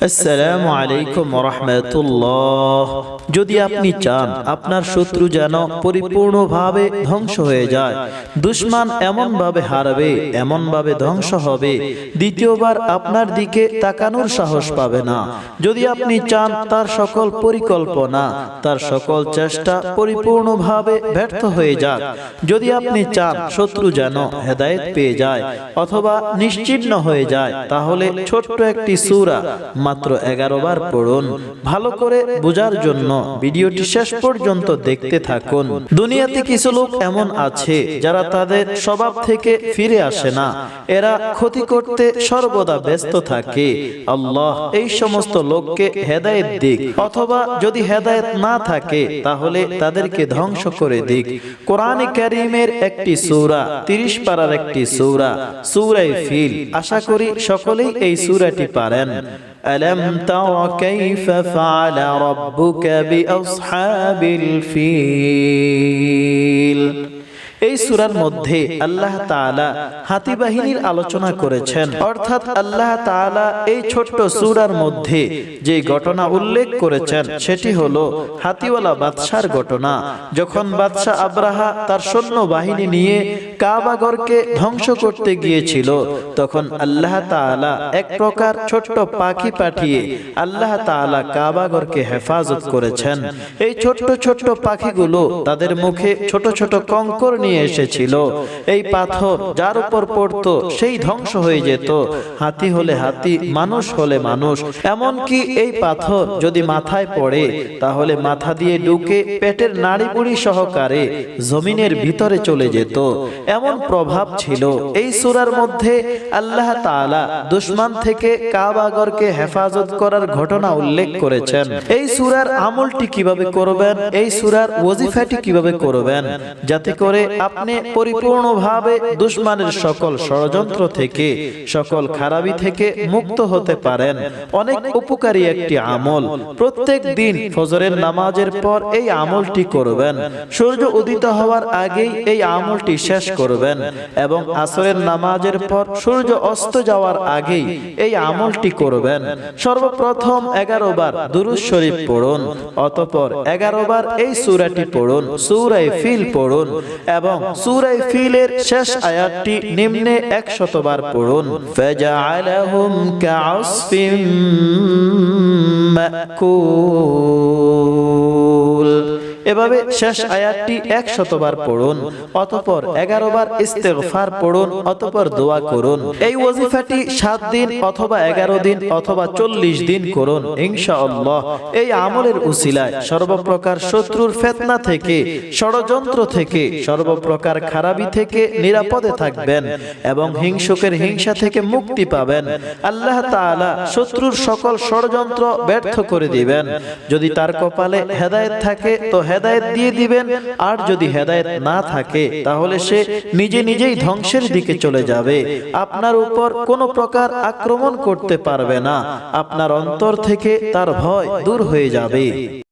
আসসালামু আলাইকুম রহমতুল্লাহ যদি আপনি চান আপনার শত্রু যেন পরিপূর্ণভাবে ধ্বংস হয়ে যায়, দুশ্মান এমনভাবে হারবে, এমনভাবে ধ্বংস হবে, দ্বিতীয়বার আপনার দিকে তাকানোর সাহস পাবে না। যদি আপনি চান তার সকল পরিকল্পনা, তার সকল চেষ্টা পরিপূর্ণভাবে ব্যর্থ হয়ে যাক, যদি আপনি চান শত্রু যেন হেদায়েত পেয়ে যায় অথবা নিশ্চিহ্ন হয়ে যায়, তাহলে ছোট্ট একটি সূরা মাত্র এগারো বার পড়ুন। ভালো করে বোঝার জন্য ভিডিওটি শেষ পর্যন্ত দেখতে থাকুন। দুনিয়াতে কিছু লোক এমন আছে যারা তাদের স্বভাব থেকে ফিরে আসে না। এরা ক্ষতি করতে সর্বদা ব্যস্ত থাকে। আল্লাহ এই সমস্ত লোককে হেদায়েত দিক। অথবা যদি হেদায়েত না থাকে, তাহলে তাদেরকে ধ্বংস করে দিক। কোরআনে কারিমের একটি সূরা, তিরিশ পারার একটি সূরা সূরাই ফিল। আশা করি সকলেই এই সূরাটি পারেন। ألم تر كيف فعل ربك بأصحاب الفيل؟ এই সুরার মধ্যে আল্লাহ তাআলা হাতি বাহিনীর আলোচনা করেছেন। অর্থাৎ আল্লাহ তাআলা এই ছোট্ট সুরার মধ্যে যে ঘটনা উল্লেখ করেছেন, সেটি হলো হাতিওয়ালা বাদশার ঘটনা। যখন বাদশাহ আব্রাহা তার সৈন্য বাহিনী নিয়ে কাবাগরকে ধ্বংস করতে গিয়েছিল, তখন আল্লাহ তাআলা এক প্রকার ছোট্ট পাখি পাঠিয়ে আল্লাহ তাআলা কাবাগরকে হেফাজত করেছেন। এই ছোট্ট ছোট্ট পাখিগুলো তাদের মুখে ছোট ছোট কঙ্কর নিয়ে এসেছিল। এই পাথর যার উপর পড়তো, সেই ধ্বংস হয়ে যেত। হাতি হলে হাতি, মানুষ হলে মানুষ। এমনকি এই পাথর যদি মাথায় পড়ে, তাহলে মাথা দিয়ে ঢুকে পেটের নাড়ি বুড়ি সহকারে জমিনের ভিতরে চলে যেত। এমন প্রভাব ছিল। এই সুরার মধ্যে আল্লাহ তাআলা দুশ্মান থেকে কাবাগরকে হেফাজত করার ঘটনা উল্লেখ করেছেন। এই সুরার আমলটি কীভাবে করবেন? এই সুরার ওজিফাটি কীভাবে করবেন? যাতে করে আপনি পরিপূর্ণভাবে দুশ্মনের সকল ষড়যন্ত্র থেকে, সকল খারাপি থেকে মুক্ত হতে পারেন। অনেক উপকারী একটি আমল। প্রত্যেক দিন ফজরের নামাজের পর এই আমলটি করবেন। সূর্য উদিত হওয়ার আগেই এই আমলটি শেষ করবেন এবং আসরের নামাজের পর সূর্য অস্ত যাওয়ার আগেই এই আমলটি করবেন। সর্বপ্রথম এগারো বার দুরুজ শরীফ পড়ুন, অতপর এগারো বার এই সুরাটি পড়ুন সুরাই ফিল পড়ুন এবং সুরাই ফিলের শেষ আয়াতটি নিম্নে একশতবার পড়ুন। ফাজআলাহুম কাআসফিম এভাবে শেষ আয়াতটি এক শতবার পড়ুন, অতপর এগারো বার ইস্তেগফার পড়ুন, অতপর দোয়া করুন। এই ওজিফাটি সাত দিন অথবা এগারো দিন অথবা চল্লিশ দিন করুন, ইনশাআল্লাহ। এই আমলের উসিলায় সর্বপ্রকার শত্রুর ফেতনা থেকে, ষড়যন্ত্র থেকে, সর্বপ্রকার খারাপি থেকে নিরাপদে থাকবেন এবং হিংসুকের হিংসা থেকে মুক্তি পাবেন। আল্লাহ তাআলা শত্রুর সকল ষড়যন্ত্র ব্যর্থ করে দিবেন। যদি তার কপালে হেদায়েত থাকে, তো হেদায়েত দিয়ে দিবেন। আর যদি হেদায়েত না থাকে, তাহলে সে নিজে নিজেই ধ্বংসের দিকে চলে যাবে। আপনার উপর কোনো প্রকার আক্রমণ করতে পারবে না। আপনার অন্তর থেকে তার ভয় দূর হয়ে যাবে।